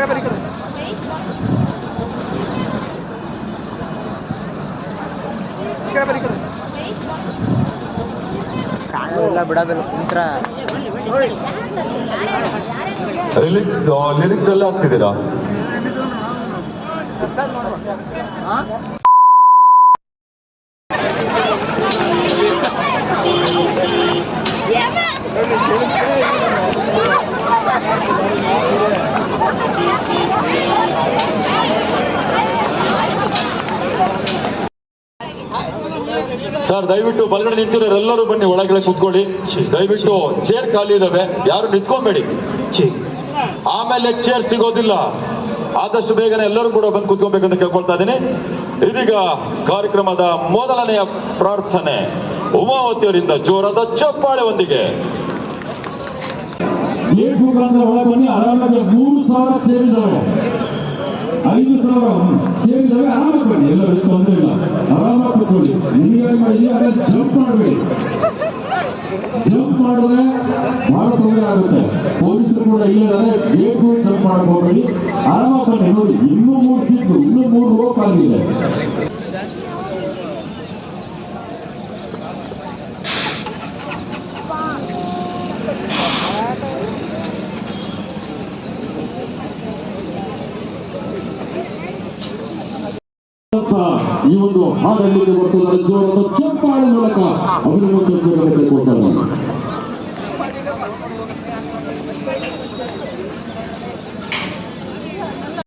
ಕಡೆ ಬರೀ ಈ ಕಡೆ. ಈ ಕಡೆ ಬರೀ ಈ ಕಡೆ ಕಾಣೋದಿಲ್ಲ ಬಿಡೋದಿಲ್ಲ ಕುಂತ್ರ. ಲಿರಿಕ್ಸ್ ಲಿರಿಕ್ಸ್ ಎಲ್ಲ ಹಾಕ್ತಿದ್ದೀರಾ? ಸರ್, ದಯವಿಟ್ಟು ಬಲಗಡೆ ನಿಂತಿರೋರೆಲ್ಲರೂ ಬನ್ನಿ, ಒಳಗಡೆ ಕುತ್ಕೊಳ್ಳಿ. ದಯವಿಟ್ಟು ಚೇರ್ ಖಾಲಿ ಇದಾವೆ. ಯಾರು ನಿಂತ್ಕೊಂಬೇಡಿ. ಆಮೇಲೆ ಚೇರ್ ಸಿಗೋದಿಲ್ಲ. ಆದಷ್ಟು ಬೇಗನೆ ಎಲ್ಲರೂ ಕೂಡ ಬಂದು ಕುತ್ಕೊಬೇಕಂತ ಕೇಳ್ಕೊಳ್ತಾ ಇದ್ದೀನಿ. ಇದೀಗ ಕಾರ್ಯಕ್ರಮದ ಮೊದಲನೆಯ ಪ್ರಾರ್ಥನೆ. ಉಮಾವತಿಯವರಿಂದ ಜೋರಾದ ಚಪ್ಪಾಳೆ ಒಂದಿಗೆ. ಮೂರು ಸಾವಿರ ಇದಾವೆ. ಐದು ಸಾವಿರ ಸೇರಿದಾಗ ಆರಾಮಾಗಿ ಬನ್ನಿ ಎಲ್ಲರೂ ತೊಂದರೆ ಇಲ್ಲ. ಆರಾಮಾಗಿ ಕೂತ್ಕೊಳ್ಳಿ ನಿಮಗೆ ಮಾಡಿ ಅದೇ ಜಂಪ್ ಮಾಡಬೇಡಿ. ಜಂಪ್ ಮಾಡಿದ್ರೆ ಬಹಳ ತೊಂದರೆ ಆಗುತ್ತೆ. ಪೊಲೀಸರು ಕೂಡ ಇಲ್ಲದ್ರೆ ಗೇಟ್ ಜಂಪ್ ಮಾಡಕ್ ಹೋಗ್ಬೇಡಿ. ಆರಾಮಾಗಿ ಬನ್ನಿ ನೋಡಿ, ಇನ್ನೂ ಮೂರು ಸೀಟು ಇನ್ನೂ ಮೂರು ರೋಪ್ ಆಗಿದೆ. ಈ ಒಂದು ಹಾಡಲ್ಲಿಗೆ ಬರ್ತದೆ. ಜೋರದ ಚಪ್ಪಾಳೆ ಮೂಲಕ ಅಭಿನಂದನೆ.